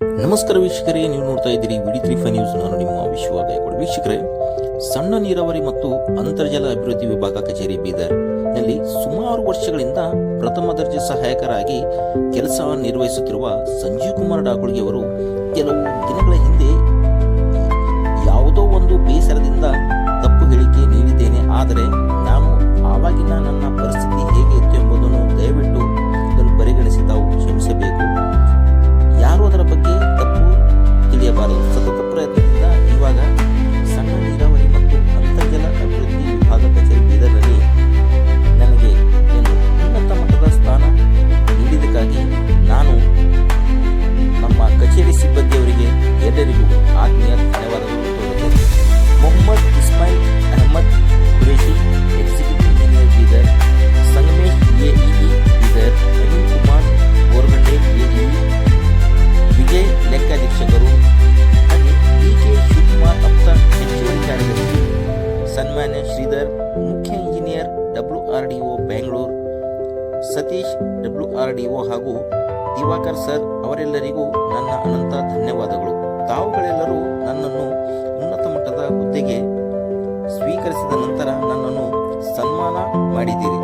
ನಮಸ್ಕಾರ ವೀಕ್ಷಕರೇ, ನೀವು ನೋಡ್ತಾ ಇದ್ದೀರಿ ವಿಡಿ ತ್ರೀ ಫೈ ನ್ಯೂಸ್. ನಾನು ನಿಮ್ಮ ವಿಶ್ವ ಗಾಯಕವಾಡ. ವೀಕ್ಷಕರೇ, ಸಣ್ಣ ನೀರಾವರಿ ಮತ್ತು ಅಂತರ್ಜಲ ಅಭಿವೃದ್ಧಿ ವಿಭಾಗ ಕಚೇರಿ ಬೀದರ್ನಲ್ಲಿ ಸುಮಾರು ವರ್ಷಗಳಿಂದ ಪ್ರಥಮ ದರ್ಜೆ ಸಹಾಯಕರಾಗಿ ಕೆಲಸ ನಿರ್ವಹಿಸುತ್ತಿರುವ ಸಂಜೀವ್ ಕುಮಾರ್ ಡಾಕುಳಿಗೆ ಅವರು ಕೆಲವು ದಿನಗಳ ಹಿಂದೆ ಮುಖ್ಯ engineer W R D O Bengaluru Satish W R D O ಹಾಗೂ ದಿವಾಕರ್ ಸರ್ ಅವರೆಲ್ಲರಿಗೂ ನನ್ನ ಅನಂತ ಧನ್ಯವಾದಗಳು. ತಾವುಗಳೆಲ್ಲರೂ ನನ್ನನ್ನು ಉನ್ನತ ಮಟ್ಟದ ಹುದ್ದೆಗೆ ಸ್ವೀಕರಿಸಿದ ನಂತರ ನನ್ನನ್ನು ಸನ್ಮಾನ ಮಾಡಿದ್ದೀರಿ.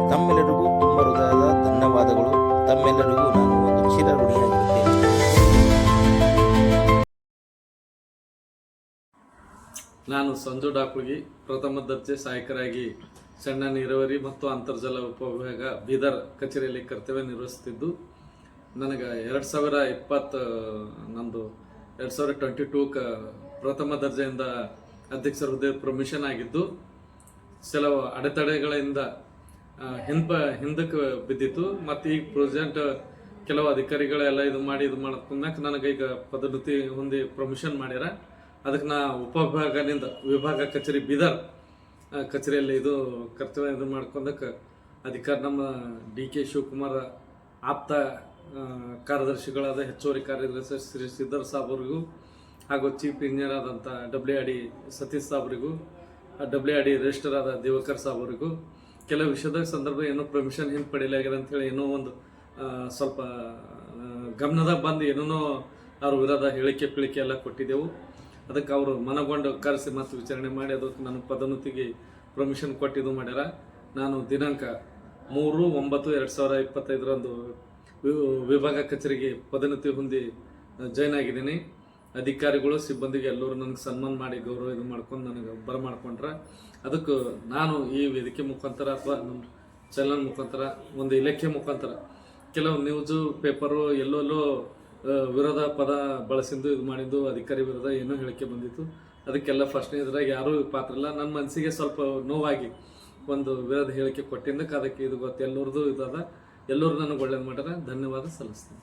ನಾನು ಸಂಜು ಡಾಕುಳ್ಗಿ, ಪ್ರಥಮ ದರ್ಜೆ ಸಹಾಯಕರಾಗಿ ಸಣ್ಣ ನೀರಾವರಿ ಮತ್ತು ಅಂತರ್ಜಲ ಉಪವಿಭಾಗ ಬೀದರ್ ಕಚೇರಿಯಲ್ಲಿ ಕರ್ತವ್ಯ ನಿರ್ವಹಿಸುತ್ತಿದ್ದು, ನನಗೆ ಎರಡು ಸಾವಿರ ಇಪ್ಪತ್ತು, ನಂದು ಎರಡು ಸಾವಿರ ಟ್ವೆಂಟಿ ಟೂ ಕ ಪ್ರಥಮ ದರ್ಜೆಯಿಂದ ಅಧ್ಯಕ್ಷರ ಹುದ್ದೆ ಪ್ರೊಮಿಷನ್ ಆಗಿದ್ದು, ಕೆಲವು ಅಡೆತಡೆಗಳಿಂದ ಹಿಂದ ಹಿಂದಕ್ಕೆ ಬಿದ್ದಿತ್ತು. ಮತ್ತು ಈಗ ಪ್ರೆಸೆಂಟ್ ಕೆಲವು ಅಧಿಕಾರಿಗಳೆಲ್ಲ ಇದು ಮಾಡಿ, ಇದು ಮಾಡ್ಕೊಂಡಾಕ ನನಗೆ ಈಗ ಪದೋನ್ನತಿ ಹೊಂದಿ ಪ್ರೊಮಿಷನ್ ಮಾಡ್ಯಾರ. ಅದಕ್ಕೆ ನಾ ಉಪವಿಭಾಗದಿಂದ ವಿಭಾಗ ಕಚೇರಿ ಬೀದರ್ ಕಚೇರಿಯಲ್ಲಿ ಇದು ಕರ್ತವ್ಯ ಇದು ಮಾಡ್ಕೊಂಡಕ್ಕೆ ಅಧಿಕಾರ ನಮ್ಮ ಡಿ ಕೆ ಶಿವಕುಮಾರ್ ಆಪ್ತ ಕಾರ್ಯದರ್ಶಿಗಳಾದ ಹೆಚ್ಚುವರಿ ಕಾರ್ಯದರ್ಶಿ ಶ್ರೀ ಸಿದ್ಧರ್ ಸಾಬ್ ಅವರಿಗೂ ಹಾಗೂ ಚೀಫ್ ಇಂಜಿನಿಯರ್ ಆದಂಥ ಡಬ್ಲ್ಯೂ ಡಿ ಸತೀಶ್ ಸಾಬ್ರಿಗೂ ಡಬ್ಲ್ಯೂ ಡಿ ರಿಜಿಸ್ಟರ್ ಆದ ದಿವಕರ್ ಸಾಬ್ ಅವರಿಗೂ ಕೆಲವು ವಿಷಯದ ಸಂದರ್ಭ ಏನೋ ಪ್ರಮಿಷನ್ ಹಿಂದೆ ಪಡೆಯಲಾಗಿದೆ ಅಂತೇಳಿ ಏನೋ ಒಂದು ಸ್ವಲ್ಪ ಗಮನದಾಗ ಬಂದು ಏನೇನೋ ಅವ್ರ ವಿರೋಧ ಹೇಳಿಕೆ ಪಿಳಿಕೆ ಎಲ್ಲ ಕೊಟ್ಟಿದ್ದೆವು. ಅದಕ್ಕೆ ಅವರು ಮನಗೊಂಡು ಕರೆಸಿ ಮತ್ತು ವಿಚಾರಣೆ ಮಾಡಿ, ಅದಕ್ಕೆ ನನಗೆ ಪದೋನ್ನತಿಗೆ ಪ್ರಮಿಷನ್ ಕೊಟ್ಟಿದ್ದು ಮಾಡ್ಯಾರ. ನಾನು ದಿನಾಂಕ ಮೂರು ಒಂಬತ್ತು ಎರಡು ಸಾವಿರ ಇಪ್ಪತ್ತೈದರಂದು ವಿಭಾಗ ಕಚೇರಿಗೆ ಪದೋನ್ನತಿ ಹೊಂದಿ ಜಾಯ್ನ್ ಆಗಿದ್ದೀನಿ. ಅಧಿಕಾರಿಗಳು, ಸಿಬ್ಬಂದಿಗೆ ಎಲ್ಲರೂ ನನಗೆ ಸನ್ಮಾನ ಮಾಡಿ ಗೌರವ ಇದು ಮಾಡ್ಕೊಂಡು ನನಗೆ ಬರಮಾಡ್ಕೊಂಡ್ರೆ ಅದಕ್ಕೆ ನಾನು ಈ ವೇದಿಕೆ ಮುಖಾಂತರ ಅಥವಾ ನಮ್ಮ ಚಾನಲ್ ಮುಖಾಂತರ, ಒಂದು ಇಲಾಖೆ ಮುಖಾಂತರ, ಕೆಲವು ನ್ಯೂಸು ಪೇಪರು ಎಲ್ಲೆಲ್ಲೋ ವಿರೋಧ ಪದ ಬಳಸಿದ್ದು ಇದು ಮಾಡಿದ್ದು ಅಧಿಕಾರಿ ವಿರೋಧ ಏನೋ ಹೇಳಿಕೆ ಬಂದಿತ್ತು. ಅದಕ್ಕೆಲ್ಲ ಫಸ್ಟ್ನೇ ಇದ್ರಾಗ ಯಾರೂ ಪಾತ್ರ ಇಲ್ಲ. ನನ್ನ ಮನಸ್ಸಿಗೆ ಸ್ವಲ್ಪ ನೋವಾಗಿ ಒಂದು ವಿರೋಧ ಹೇಳಿಕೆ ಕೊಟ್ಟಿದ್ದಕ್ಕೆ ಅದಕ್ಕೆ ಇದು ಗೊತ್ತು. ಎಲ್ಲರದು ಇದಾದ. ಎಲ್ಲರೂ ನನಗೆ ಒಳ್ಳೇದು ಮಾಡ್ಯಾರ ಧನ್ಯವಾದ. ಸಲ್ಲಿಸ್ತೀನಿ.